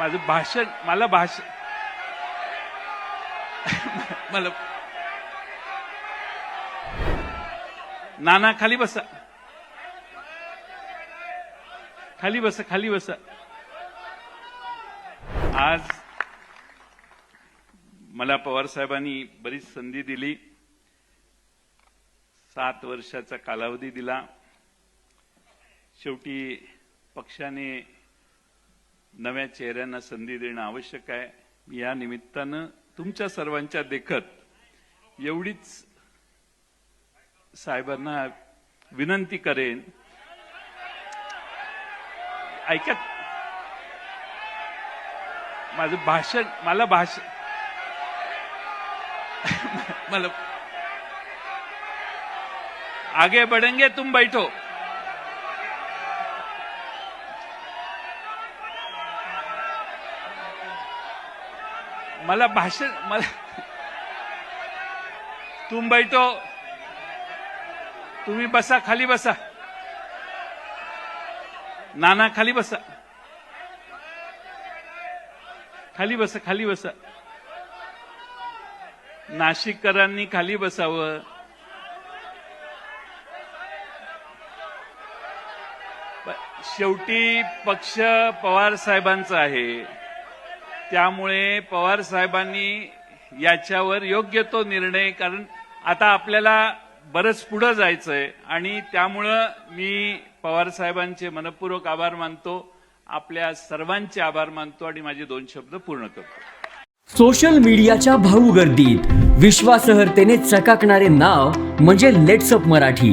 माझं भाषण मला भाषण मला नाना खाली बसा. खाली बसा खाली बसा. आज मला पवार साहेबांनी बरीच संधी दिली. सात वर्षाचा कालावधी दिला. शेवटी पक्षाने नव्या चेहऱ्यांना संधी देणं आवश्यक आहे. या निमित्तानं तुमच्या सर्वांच्या देखत एवढीच साहेबांना विनंती करेन. ऐका. माझं भाषण मला भाषण मला आगे बढ़ेंगे तुम बैठो. मला भाषण मला तुम बैठो. तुम्ही बसा खाली बसा. नाना खाली बसा. खाली बसा खाली बसा. नाशिककरांनी खाली बसावं. शेवटी पक्ष पवार साहेबांचा आहे. त्यामुळे पवार साहेबांनी याच्यावर योग्य तो निर्णय कारण आता आपल्याला बरंच पुढं जायचंय. आणि त्यामुळं मी पवार साहेबांचे मनपूर्वक आभार मानतो आपल्या सर्वांचे आभार मानतो आणि माझे दोन शब्द पूर्ण करतो. सोशल मीडियाच्या भाऊ गर्दीत विश्वासार्हतेने चकाकणारे नाव म्हणजे लेट्सअप मराठी.